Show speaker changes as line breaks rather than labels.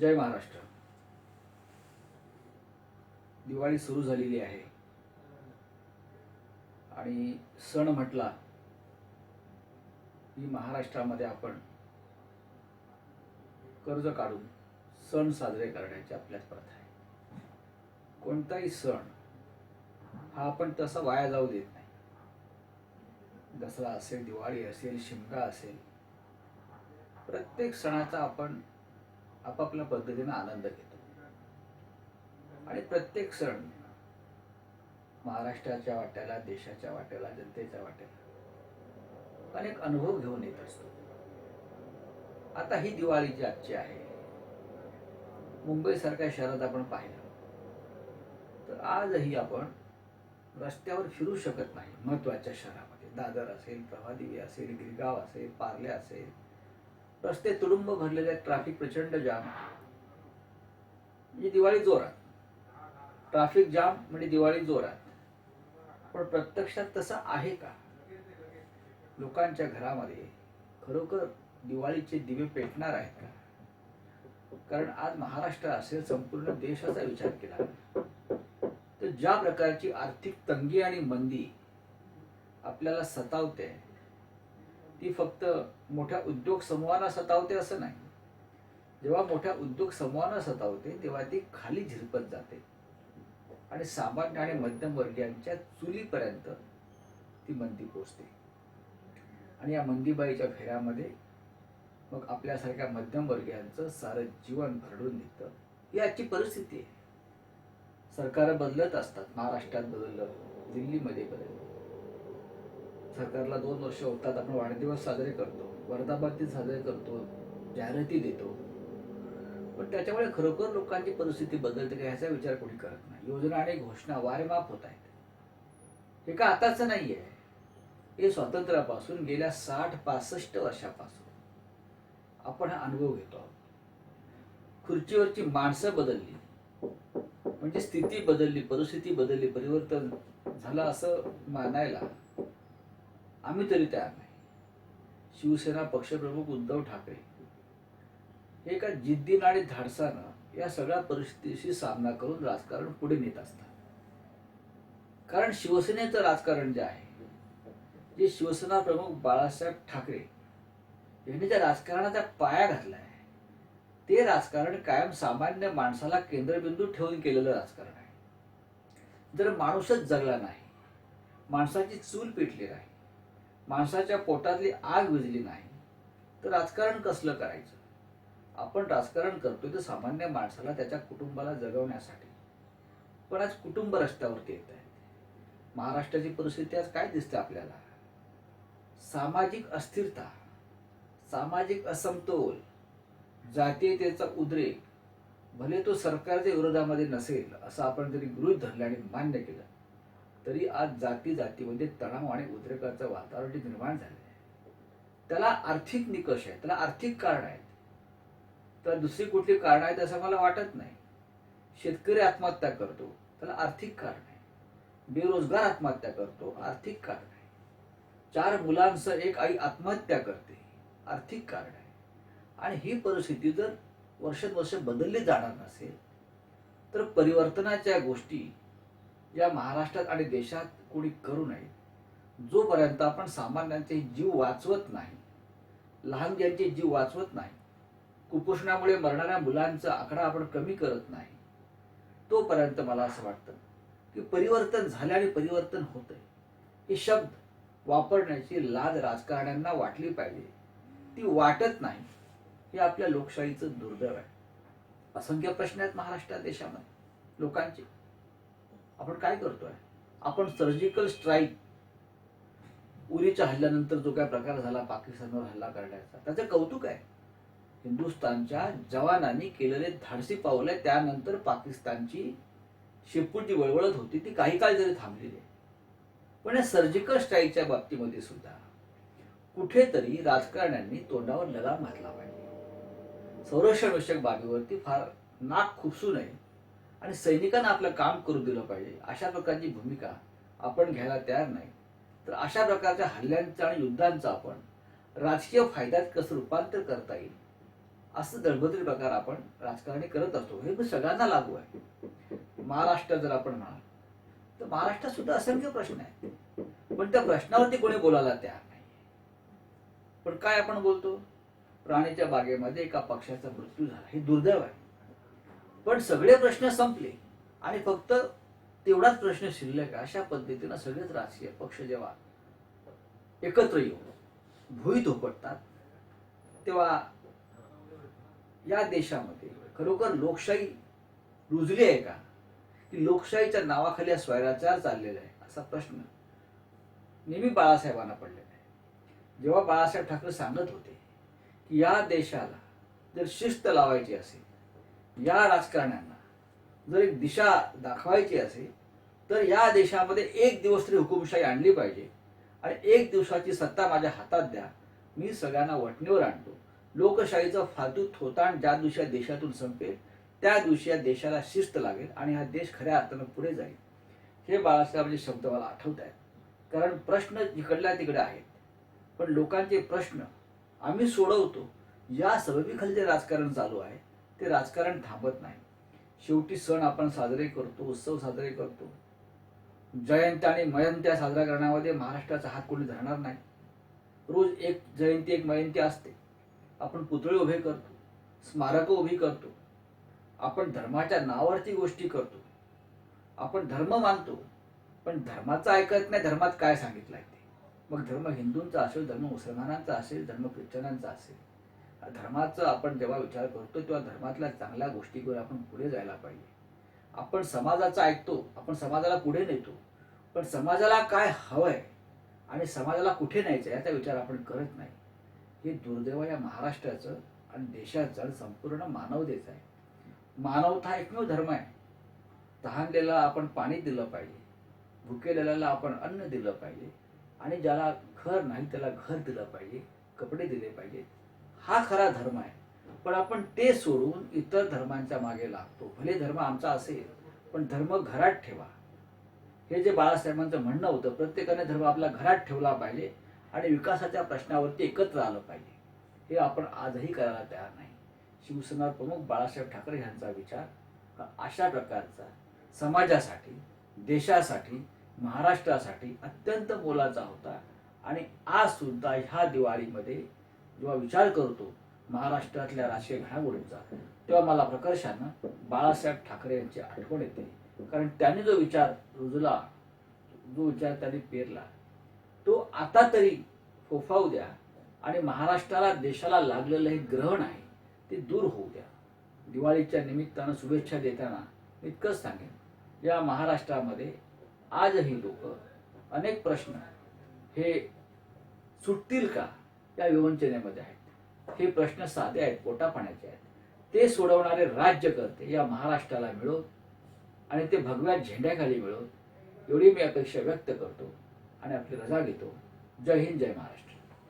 जय महाराष्ट्र. दिवाळी सुरू झालेली आहे. आणि सण म्हटला की महाराष्ट्रामध्ये आपण कर्ज काढून सण साजरे करण्याची आपल्यात प्रथा आहे. कोणताही सण हा आपण तसा वाया जाऊ देत नाही. दसरा असेल दिवाळी असेल शिमगा असेल प्रत्येक सणाचा आपण आपापल्या पद्धतीने आनंद घेतो. आणि प्रत्येक सण महाराष्ट्राच्या वाट्याला देशाच्या वाट्याला जनतेच्या वाट्याला अनेक अनुभव घेऊन येत असतो. आता ही दिवाळी जी आजची आहे मुंबईसारख्या शहरात आपण पाहिलं तर आजही आपण रस्त्यावर फिरू शकत नाही महत्त्वाच्या शहरामध्ये. दादर असेल प्रभादेवी असेल गिरगाव असेल पार्ले असेल रस्ते तुडुंब भरलेले ट्रॅफिक प्रचंड जाम म्हणजे दिवाळी जोरात. ट्रॅफिक जाम म्हणजे दिवाळी जोरात. पण प्रत्यक्षात तसं आहे का? लोकांच्या घरामध्ये खरोखर दिवाळीचे दिवे पेटणार आहेत का? कारण आज महाराष्ट्र असेल संपूर्ण देशाचा विचार केला. तर ज्या प्रकारची आर्थिक तंगी आणि मंदी आपल्याला सतावते ती फक्त मोठ्या उद्योग समूहांना सतावते असं नाही. जेव्हा मोठ्या उद्योग समूहांना सतावते तेव्हा ती खाली झिरपत जाते. आणि सामान्य आणि मध्यमवर्गीयांच्या चुलीपर्यंत ती मंदी पोचते. आणि या मंदीबाईच्या फेऱ्यामध्ये मग आपल्यासारख्या मध्यमवर्गीयांचं सारं जीवन भरडून निघतं. ही आजची परिस्थिती आहे. सरकार बदलत असतात. महाराष्ट्रात बदललं दिल्लीमध्ये बदललं. सरकारला दोन वर्ष होतात आपण वाढदिवस साजरे करतो वर्धापन साजरे करतो जाहिराती देतो. पण त्याच्यामुळे खरोखर लोकांची परिस्थिती बदलते का ह्याचा विचार कोणी करत नाही. योजना आणि घोषणा वारेमाप होत आहेत. हे का आताच नाही आहे हे स्वातंत्र्यापासून गेल्या साठ पासष्ट वर्षापासून आपण हा अनुभव घेतो आहोत. खुर्चीवरची माणसं बदलली. म्हणजे स्थिती बदलली परिस्थिती बदलली परिवर्तन झालं असं मानायला आम्ही तरी तयार नाही. शिवसेना पक्षप्रमुख उद्धव ठाकरे हे एका जिद्दीनं आणि धाडसानं या सगळ्या परिस्थितीशी सामना करून राजकारण पुढे नेत असतात. कारण शिवसेनेचं राजकारण जे आहे जे शिवसेना प्रमुख बाळासाहेब ठाकरे यांनी त्या राजकारणाचा पाया घातलाय ते राजकारण कायम सामान्य माणसाला केंद्रबिंदू ठेवून केलेलं राजकारण आहे. जर माणूसच जगला नाही माणसाची चूल पेटली नाही माणसाच्या पोटातली आग विजली नाही तर राजकारण कसलं करायचं? आपण राजकारण करतोय तर सामान्य माणसाला त्याच्या कुटुंबाला जगवण्यासाठी. पण आज कुटुंब रस्त्यावरती येत आहे. महाराष्ट्राची परिस्थिती आज काय दिसते आपल्याला? सामाजिक अस्थिरता सामाजिक असमतोल जातीयतेचा उद्रेक भले तो सरकारच्या विरोधामध्ये नसेल असं आपण जरी गृहीत धरलं आणि मान्य केलं तरी आज जाती जातीमध्ये तणाव आणि उद्रेकाचं वातावरण निर्माण झालं आहे त्याला आर्थिक निकष आहे त्याला आर्थिक कारण आहेत. तर दुसरी कुठली कारण आहेत असं मला वाटत नाही. शेतकरी आत्महत्या करतो त्याला आर्थिक कारण आहे बेरोजगार आत्महत्या करतो आर्थिक कारण आहे चार मुलांसह एक आई आत्महत्या करते आर्थिक कारण आहे आणि ही परिस्थिती जर वर्षानुवर्ष बदलली जाणार नसेल तर परिवर्तनाच्या गोष्टी या महाराष्ट्रात आणि देशात कोणी करू नये. जोपर्यंत आपण सामान्यांचे जीव वाचवत नाही लहान ज्यांचे जीव वाचवत नाही कुपोषणामुळे मरणाऱ्या मुलांचा आकडा आपण कमी करत नाही तोपर्यंत मला असं वाटतं की परिवर्तन झालं आणि परिवर्तन होतंय. हे शब्द वापरण्याची लाज राजकारण्यांना वाटली पाहिजे. ती वाटत नाही हे आपल्या लोकशाहीचं दुर्दैव आहे. असंख्य प्रश्न आहेत महाराष्ट्रात देशामध्ये लोकांचे. आपण काय करतोय? आपण सर्जिकल स्ट्राईक उरीच्या हल्ल्यानंतर जो काय प्रकार झाला पाकिस्तानवर हल्ला करण्याचा त्याचं कौतुक आहे. हिंदुस्थानच्या जवानांनी केलेले धाडसी पावले त्यानंतर पाकिस्तानची शेपूटी वळवळत होती ती काही काळ जरी थांबलेली आहे. पण या सर्जिकल स्ट्राईकच्या बाबतीमध्ये सुद्धा कुठेतरी राजकारण्यांनी तोंडावर लगाम घातला पाहिजे. संरक्षणविषयक बाबीवरती फार नाक खुपसू नये. आणि सैनिकांना आपलं काम करू दिलं पाहिजे. अशा प्रकारची भूमिका आपण घ्यायला तयार नाही. तर अशा प्रकारच्या हल्ल्यांचं आणि युद्धांचं आपण राजकीय फायद्यात कसं रूपांतर करता येईल असं दळबद्री प्रकार आपण राजकारणी करत असतो. हे पण सगळ्यांना लागू आहे. महाराष्ट्र जर आपण म्हणाल तर महाराष्ट्रात सुद्धा असंख्य प्रश्न आहे पण त्या प्रश्नावरती कोणी बोलायला तयार नाही. पण काय आपण बोलतो? प्राणीच्या बागेमध्ये एका पक्षाचा मृत्यू झाला. हे दुर्दैव आहे. पण सगळे प्रश्न संपले. आणि फक्त तेवढाच प्रश्न शिल्लक अशा पद्धतीनं सगळेच राजकीय पक्ष जेव्हा एकत्र येऊन भुईत उपटतात तेव्हा या देशामध्ये खरोखर लोकशाही रुजली आहे का? की लोकशाहीच्या नावाखाली स्वैराचार चाललेला आहे? असा प्रश्न नेहमी बाळासाहेबांना पडलेला आहे. जेव्हा बाळासाहेब ठाकरे सांगत होते की या देशाला जर शिस्त लावायची असेल या राजकारण्यांना जर एक दिशा दाखवायची असेल तर या देशामध्ये एक दिवस तरी हुकुमशाही आणली पाहिजे. आणि एक दिवसाची सत्ता माझ्या हातात द्या. मी सगळ्यांना वटणीवर आणतो. लोकशाहीचं फालतू थोताण ज्या दिवशी या देशातून संपेल त्या दिवशी या देशाला शिस्त लागेल आणि हा देश खऱ्या अर्थानं पुढे जाईल. हे बाळासाहेबांचे शब्द मला आठवत आहेत. कारण प्रश्न जिकडल्या तिकडे आहेत. पण लोकांचे प्रश्न आम्ही सोडवतो. या सबबीखाली जे राजकारण चालू आहे. ते राजकारण थांबत नाही. शेवटी सण आपण साजरे करतो उत्सव साजरे करतो. जयंत्या आणि मयंत्या साजरा करण्यामध्ये महाराष्ट्राचा हात कोणी धरणार नाही. रोज एक जयंती एक मयंती असते. आपण पुतळे उभे करतो स्मारकं उभी करतो. आपण धर्माच्या नावावरती गोष्टी करतो. आपण धर्म मानतो पण धर्माचं ऐकत नाही धर्मात काय सांगितलं आहे ते? मग धर्म हिंदूंचा असेल धर्म मुसलमानांचा असेल धर्म ख्रिश्चनांचा असेल धर्माचं आपण जेव्हा विचार करतो तेव्हा धर्मातल्या चांगल्या गोष्टीवर आपण पुढे जायला पाहिजे. आपण समाजाचं ऐकतो आपण समाजाला पुढे नेतो. पण समाजाला काय हवंय आणि समाजाला कुठे न्यायचं याचा विचार आपण करत नाही. हे दुर्दैव या महाराष्ट्राचं आणि देशाचं आणि संपूर्ण मानवतेचं आहे. मानवता एकमेव धर्म आहे. तहानलेला आपण पाणी दिलं पाहिजे भुकेलेल्याला आपण अन्न दिलं पाहिजे आणि ज्याला घर नाही त्याला घर दिलं पाहिजे कपडे दिले पाहिजेत. हा खरा धर्म आहे. पण आपण ते सोडून इतर धर्मांच्या मागे लागतो. भले धर्म आमचा असेल पण धर्म घरात ठेवा. हे जे बाळासाहेबांचं म्हणणं होतं प्रत्येकाने धर्म आपला घरात ठेवला पाहिजे आणि विकासाच्या प्रश्नावरती एकत्र आलं पाहिजे. हे आपण आजही करायला तयार नाही. शिवसेना प्रमुख बाळासाहेब ठाकरे यांचा विचार हा अशा प्रकारचा समाजासाठी देशासाठी महाराष्ट्रासाठी अत्यंत मोलाचा होता. आणि आज सुद्धा ह्या दिवाळीमध्ये जेव्हा विचार करतो महाराष्ट्रातल्या राजकीय घडामोडींचा तेव्हा मला प्रकर्षानं बाळासाहेब ठाकरे यांची आठवण येते. कारण त्यांनी जो विचार रुजला जो विचार त्यांनी पेरला तो आता तरी फोफावू द्या आणि महाराष्ट्राला देशाला लागलेलं हे ग्रहण आहे ते दूर होऊ द्या. दिवाळीच्या निमित्तानं शुभेच्छा देताना इतकंच सांगेन. या महाराष्ट्रामध्ये आजही लोक अनेक प्रश्न हे सुटतील का? या विवंचनेमध्ये आहेत. हे प्रश्न साधे आहेत पोटापाण्याचे आहेत. ते सोडवणारे राज्यकर्ते या महाराष्ट्राला मिळो आणि ते भगव्या झेंड्याखाली मिळो एवढी मी अपेक्षा व्यक्त करतो आणि आपली रजा घेतो. जय हिंद जय महाराष्ट्र.